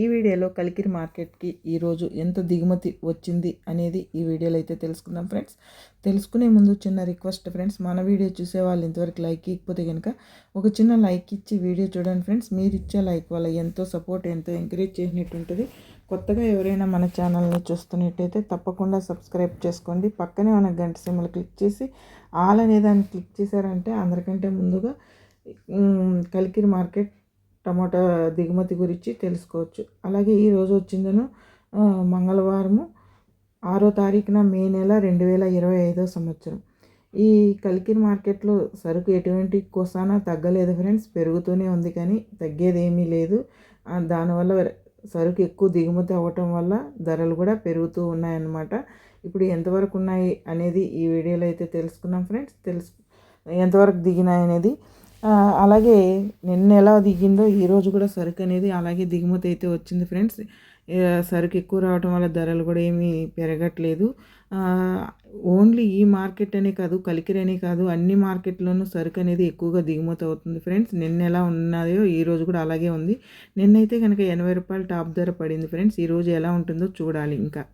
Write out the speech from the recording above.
ఈ వీడియోలో కలికిరి మార్కెట్కి ఈరోజు ఎంత దిగుమతి వచ్చింది అనేది ఈ వీడియోలో అయితే తెలుసుకుందాం ఫ్రెండ్స్. తెలుసుకునే ముందు చిన్న రిక్వెస్ట్ ఫ్రెండ్స్ మన వీడియో చూసే వాళ్ళు ఇంతవరకు లైక్ ఇకపోతే కనుక ఒక చిన్న లైక్ ఇచ్చి వీడియో చూడండి ఫ్రెండ్స్. మీరు ఇచ్చే లైక్ వల్ల ఎంతో సపోర్ట్ ఎంతో ఎంకరేజ్ చేసినట్టు ఉంటుంది కొత్తగా ఎవరైనా మన ఛానల్ని చూస్తున్నట్టయితే తప్పకుండా సబ్స్క్రైబ్ చేసుకోండి. పక్కనే మన గంట సిమ్మలు క్లిక్ చేసి ఆల్ అనే దాన్ని క్లిక్ చేశారంటే అందరికంటే ముందుగా కలికిరి మార్కెట్ టమాటా దిగుమతి గురించి తెలుసుకోవచ్చు. అలాగే ఈరోజు వచ్చిందను మంగళవారము ఆరో తారీఖున మే నెల రెండు వేల ఇరవై ఐదో సంవత్సరం. ఈ కలికిన్ మార్కెట్లో సరుకు ఎటువంటి కోసానా తగ్గలేదు ఫ్రెండ్స్ పెరుగుతూనే ఉంది కానీ తగ్గేది ఏమీ లేదు దానివల్ల సరుకు ఎక్కువ దిగుమతి అవ్వటం వల్ల ధరలు కూడా పెరుగుతూ ఉన్నాయన్నమాట. ఇప్పుడు ఎంతవరకు ఉన్నాయి అనేది ఈ వీడియోలో అయితే తెలుసుకున్నాం ఫ్రెండ్స్. తెలుసు ఎంతవరకు దిగినాయి అనేది అలాగే నిన్న ఎలా దిగిందో ఈరోజు కూడా సరుకు అనేది అలాగే దిగుమతి అయితే వచ్చింది ఫ్రెండ్స్. సరుకు ఎక్కువ రావడం వల్ల ధరలు కూడా ఏమీ పెరగట్లేదు. ఓన్లీ ఈ మార్కెట్ అనే కాదు కలికిరనే కాదు అన్ని మార్కెట్లోనూ సరుకు అనేది ఎక్కువగా దిగుమతి అవుతుంది ఫ్రెండ్స్. నిన్న ఎలా ఉన్నదో ఈ రోజు కూడా అలాగే ఉంది. నిన్నైతే కనుక ఎనభై రూపాయలు టాప్ ధర పడింది ఫ్రెండ్స్. ఈరోజు ఎలా ఉంటుందో చూడాలి ఇంకా.